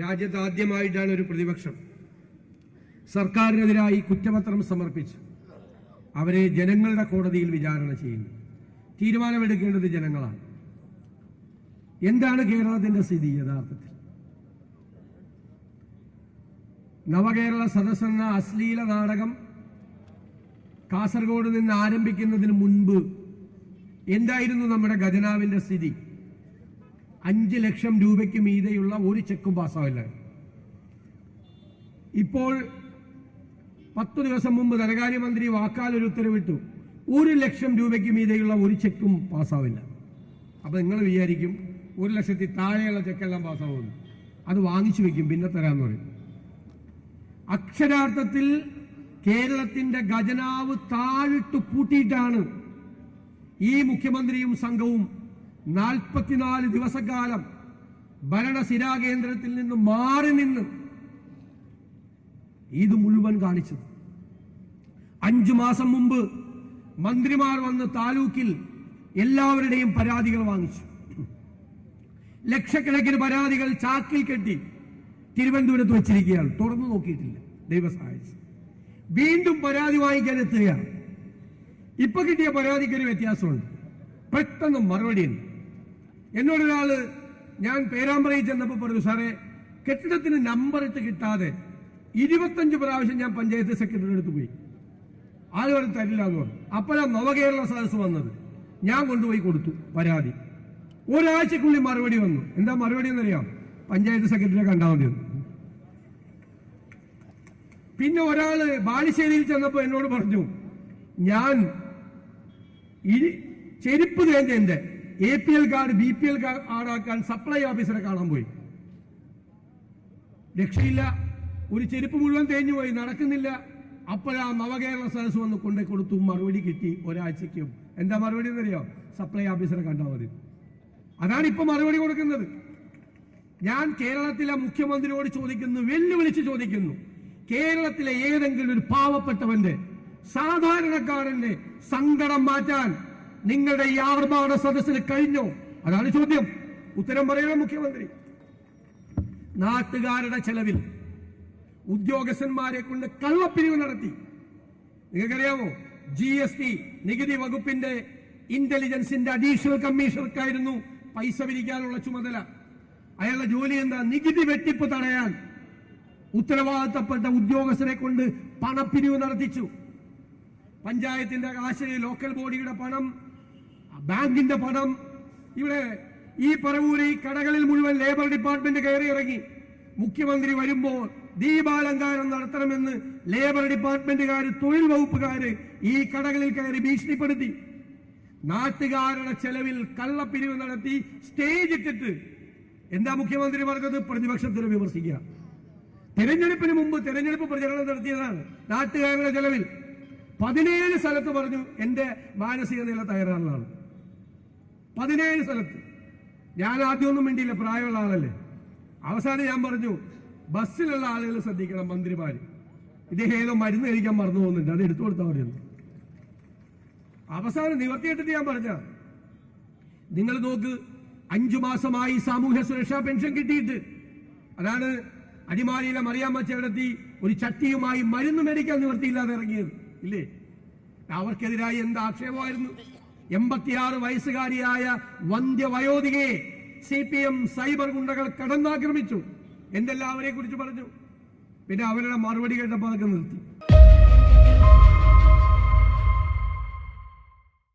രാജ്യത്ത് ആദ്യമായിട്ടാണ് ഒരു പ്രതിപക്ഷം. സർക്കാരിനെതിരായി കുറ്റപത്രം സമർപ്പിച്ച് അവരെ ജനങ്ങളുടെ കോടതിയിൽ വിചാരണ ചെയ്യുന്നു. തീരുമാനമെടുക്കേണ്ടത് ജനങ്ങളാണ്. എന്താണ് കേരളത്തിന്റെ സ്ഥിതി യഥാർത്ഥത്തിൽ? നവകേരള സദസ് എന്ന അശ്ലീല നാടകം കാസർഗോഡ് നിന്ന് ആരംഭിക്കുന്നതിന് മുൻപ് എന്തായിരുന്നു നമ്മുടെ ഖജനാവിന്റെ സ്ഥിതി? അഞ്ച് ലക്ഷം രൂപയ്ക്ക് മീതെയുള്ള ഒരു ചെക്കും പാസ്സാവില്ല. ഇപ്പോൾ പത്തു ദിവസം മുമ്പ് ധനകാര്യമന്ത്രി വാക്കാൽ ഒരു ഉത്തരവിട്ടു. ഒരു ലക്ഷം രൂപയ്ക്ക് മീതെയുള്ള ഒരു ചെക്കും പാസ്സാവില്ല. അപ്പൊ നിങ്ങൾ വിചാരിക്കും ഒരു ലക്ഷത്തി താഴെയുള്ള ചെക്കെല്ലാം പാസ്സാവുന്നു. അത് വാങ്ങിച്ചു വെക്കും പിന്നെ തരാന്ന് പറയും. അക്ഷരാർത്ഥത്തിൽ കേരളത്തിന്റെ ഖജനാവ് താഴിട്ട് പൂട്ടിയിട്ടാണ് ഈ മുഖ്യമന്ത്രിയും സംഘവും നാൽപ്പത്തിനാല് ദിവസക്കാലം ഭരണസിരാ കേന്ദ്രത്തിൽ നിന്ന് മാറി നിന്ന് ഇത് മുഴുവൻ കാണിച്ചത്. അഞ്ചു മാസം മുമ്പ് മന്ത്രിമാർ വന്ന് താലൂക്കിൽ എല്ലാവരുടെയും പരാതികൾ വാങ്ങിച്ചു. ലക്ഷക്കണക്കിന് പരാതികൾ ചാക്കിൽ കെട്ടി തിരുവനന്തപുരത്ത് വെച്ചിരിക്കുകയാണ്. തുറന്നു നോക്കിയിട്ടില്ല. ദൈവസഹായിച്ച്. വീണ്ടും പരാതി വാങ്ങിക്കാൻ എത്തുകയാണ്. ഇപ്പൊ കിട്ടിയ പരാതിക്ക് ഒരു വ്യത്യാസമുണ്ട്. പെട്ടെന്ന് മറുപടിയുണ്ട് എന്നോടൊരാൾ ഞാൻ പേരാമ്പ്രയിൽ ചെന്നപ്പോൾ പറഞ്ഞു സാറേ കെട്ടിടത്തിന് നമ്പർ ഇട്ട് കിട്ടാതെ ഇരുപത്തഞ്ച് പ്രാവശ്യം ഞാൻ പഞ്ചായത്ത് സെക്രട്ടറി അടുത്ത് പോയി. ആളുകൾ തരില്ല എന്ന് പറഞ്ഞു. അപ്പോഴാണ് നവകേരള സദസ് വന്നത്. ഞാൻ കൊണ്ടുപോയി കൊടുത്തു പരാതി. ഒരാഴ്ചക്കുള്ളിൽ മറുപടി വന്നു. എന്താ മറുപടി എന്നറിയാം? പഞ്ചായത്ത് സെക്രട്ടറിയെ കണ്ടാൽ മതി. പിന്നെ ഒരാൾ ബാലുശ്ശേരിയിൽ ചെന്നപ്പോ എന്നോട് പറഞ്ഞു ഞാൻ ചെരുപ്പ് തേഞ്ഞ തേഞ്ഞെന്റെ A P L card B P L കാർഡാക്കാൻ supply ഓഫീസറെ കാണാൻ പോയി. രക്ഷയില്ല. ഒരു ചെരുപ്പ് മുഴുവൻ തേഞ്ഞു പോയി. നടക്കുന്നില്ല. അപ്പോഴാ നവകേരള സദസ് വന്ന് കൊണ്ടു കൊടുത്തു. മറുപടി കിട്ടി ഒരാഴ്ചയ്ക്കും. എന്താ മറുപടി എന്നറിയോ? സപ്ലൈ ഓഫീസറെ കണ്ടാൽ മതി. അതാണ് ഇപ്പൊ മറുപടി കൊടുക്കുന്നത്. ഞാൻ കേരളത്തിലെ മുഖ്യമന്ത്രിയോട് ചോദിക്കുന്നു. വെല്ലുവിളിച്ച് ചോദിക്കുന്നു. കേരളത്തിലെ ഏതെങ്കിലും ഒരു പാവപ്പെട്ടവന്റെ സാധാരണക്കാരന്റെ സങ്കടം മാറ്റാൻ നിങ്ങളുടെ ഈ ആർഭാട സദസ്സിൽ കഴിഞ്ഞോ. അതാണ് ചോദ്യം. ഉത്തരം പറയണം മുഖ്യമന്ത്രി. നാട്ടുകാരുടെ ചെലവിൽ ഉദ്യോഗസ്ഥന്മാരെ കൊണ്ട് കള്ളപ്പിരിവ് നടത്തി. നിങ്ങൾക്കറിയാമോ? ജി എസ് ടി നികുതി വകുപ്പിന്റെ ഇന്റലിജൻസിന്റെ അഡീഷണൽ കമ്മീഷണർക്കായിരുന്നു പൈസ പിരിക്കാനുള്ള ചുമതല. അയാളുടെ ജോലി എന്താ? നികുതി വെട്ടിപ്പ് തടയാൻ ഉത്തരവാദിത്തപ്പെട്ട ഉദ്യോഗസ്ഥരെ കൊണ്ട് പണപ്പിരിവ് നടത്തിച്ചു. പഞ്ചായത്തിന്റെ കാശ് ലോക്കൽ ബോഡിയുടെ പണം ബാങ്കിന്റെ പണം. ഇവിടെ ഈ പറവൂര് ഈ കടകളിൽ മുഴുവൻ ലേബർ ഡിപ്പാർട്ട്മെന്റ് കയറി ഇറങ്ങി. മുഖ്യമന്ത്രി വരുമ്പോൾ ദീപാലങ്കാരം നടത്തണമെന്ന് ലേബർ ഡിപ്പാർട്ട്മെന്റുകാർ തൊഴിൽ വകുപ്പുകാര് ഈ കടകളിൽ കയറി ഭീഷണിപ്പെടുത്തി. നാട്ടുകാരുടെ ചെലവിൽ കള്ളപ്പിരിവ് നടത്തി സ്റ്റേജ് ഇട്ടിട്ട്. എന്താ മുഖ്യമന്ത്രി പറഞ്ഞത്? പ്രതിപക്ഷത്തിന് വിമർശിക്കുക. തെരഞ്ഞെടുപ്പിന് മുമ്പ് തെരഞ്ഞെടുപ്പ് പ്രചരണം നടത്തിയതാണ് നാട്ടുകാരുടെ ചെലവിൽ. പതിനേഴ് സ്ഥലത്ത് പറഞ്ഞു എന്റെ മാനസിക നില തകരാറിലാണ്. പതിനേഴ് സ്ഥലത്ത്. ഞാൻ ആദ്യമൊന്നും മിണ്ടിയില്ല പ്രായമുള്ള ആളല്ലേ. അവസാനം ഞാൻ പറഞ്ഞു ബസ്സിലുള്ള ആളുകൾ ശ്രദ്ധിക്കണം മന്ത്രിമാര്. ഇദ്ദേഹം ഏതോ മരുന്ന് കഴിക്കാൻ മറന്നു പോകുന്നുണ്ട് അത് എടുത്തു കൊടുത്താൽ മതി. അവസാനം നിവർത്തിയിട്ടിട്ട് ഞാൻ പറഞ്ഞ നിങ്ങൾ നോക്ക് അഞ്ചു മാസമായി സാമൂഹ്യ സുരക്ഷാ പെൻഷൻ കിട്ടിയിട്ട്. അതാണ് അടിമാലിയിലെ മറിയാമ്മ ചേടത്തി ഒരു ചട്ടിയുമായി മരുന്ന് മേടിക്കാൻ നിവർത്തിയില്ലാതെ ഇറങ്ങിയത്. ഇല്ലേ? അവർക്കെതിരായി എന്ത് ആക്ഷേപമായിരുന്നു? എൺപത്തിയാറ് വയസ്സുകാരിയായ വന്ധ്യവയോധികയെ സി പി എം സൈബർ ഗുണ്ടകൾ കടന്നാക്രമിച്ചു. എന്തെല്ലാം അവരെ കുറിച്ച് പറഞ്ഞു? പിന്നെ അവരുടെ മറുപടി കേട്ടപ്പോൾ അതൊക്കെ നിർത്തി.